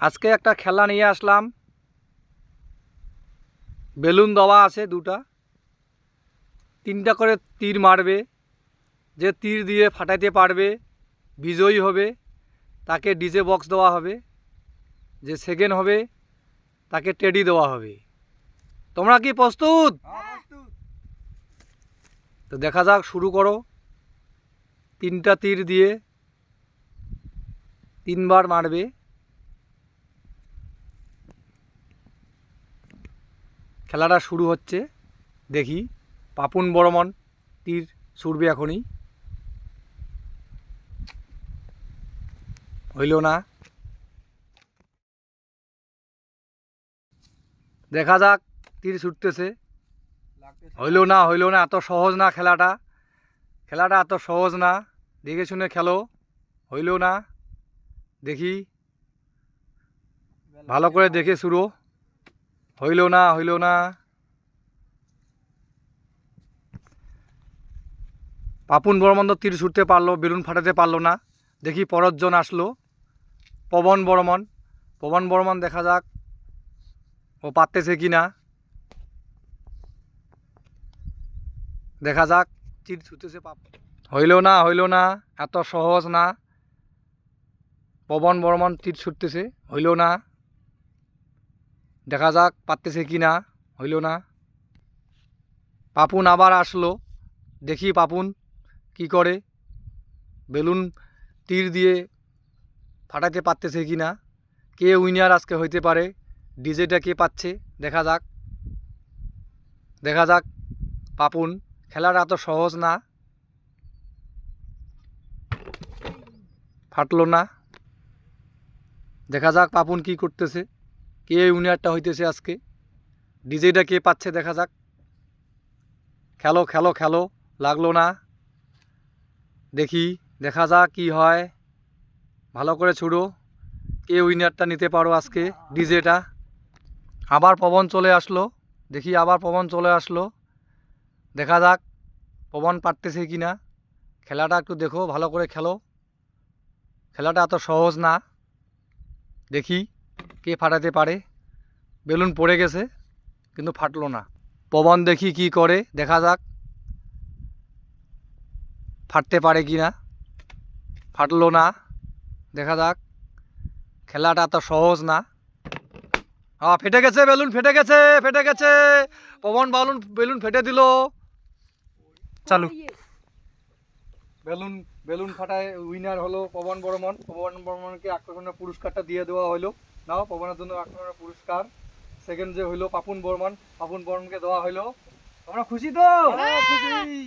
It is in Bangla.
আজকে একটা খেলা নিয়ে আসলাম। বেলুন দেওয়া আছে দুটা। তিনটা করে তীর মারবে। যে তীর দিয়ে ফাটাইতে পারবে বিজয়ী হবে তাকে ডিজে বক্স দেওয়া হবে যে সেকেন্ড হবে তাকে টেডি দেওয়া হবে। তোমরা কি প্রস্তুত? তো দেখা যাক শুরু করো। তিনটা তীর দিয়ে তিনবার মারবে। খেলাটা শুরু হচ্ছে। দেখি, পাপুন বর্মন, তীর ছুটবে এখনই। হইল না। দেখা যাক, তীর ছুটতেছে। হইল না হইল না, এত সহজ না খেলাটা। খেলাটা এত সহজ না। দেখে শুনে খেলো। হইল না। দেখি, ভালো করে দেখে শুরু। হইল না হইল না। পাপুন বর্মন তীর ছুটতে পারল, বেলুন ফাটাতে পারল না। দেখি পরজন আসলো। পবন বর্মন পবন বর্মন দেখা যাক ও পারতেছে কি না। দেখা যাক তীর ছুটেছে পাপ। হইল না হইল না, এত সহজ না। পবন বর্মন তীর ছুটতেছে হইল না। দেখা যাক পারতেছে কি না, হইল না। পাপুন আবার আসলো। দেখি পাপুন কি করে। বেলুন তীর দিয়ে ফাটাতে পারতেছে কি না। কে উইনার আজকে হইতে পারে, ডিজেটা কে পাচ্ছে, দেখা যাক। দেখা যাক পাপুন খেলাটা এত সহজ না। ফাটলো না। দেখা যাক পাপুন কি করতেছে। কে উইনারটা হইতেছে আজকে? ডিজেটা কে পাচ্ছে দেখা যাক। খেলো খেলো খেলো, লাগল না। দেখি, দেখা যাক কি হয়। ভালো করে ছুড়ো। কে উইনারটা নিতে পারো আজকে ডিজেটা? আবার পবন চলে আসলো। দেখি, আবার পবন চলে আসলো। দেখা যাক পবন পারতেছে কি না খেলাটা একটু দেখো, ভালো করে খেলো। খেলাটা এত সহজ না। দেখি। কে ফাটাতে পারে? বেলুন পড়ে গেছে কিন্তু ফাটলো না। পবন দেখি কি করে দেখা যাক। ফাটতে পারে কি না? ফাটলো না দেখা যাক। খেলাটা এত সহজ না। হ্যাঁ ফেটে গেছে বেলুন ফেটে গেছে ফেটে গেছে। পবন বালুন বেলুন ফেটে দিল। চালু। বেলুন বেলুন ফাটায় উইনার হলো পবন বর্মন। পবন বর্মনকে আকর্ষণের পুরস্কারটা দিয়ে দেওয়া হলো। নাও পবনের জন্য আকর্ষণের পুরস্কার। সেকেন্ড যে হইল পাপুন বর্মন পাপুন বর্মনকে দেওয়া হইল। তোমরা খুশি তো? খুশি।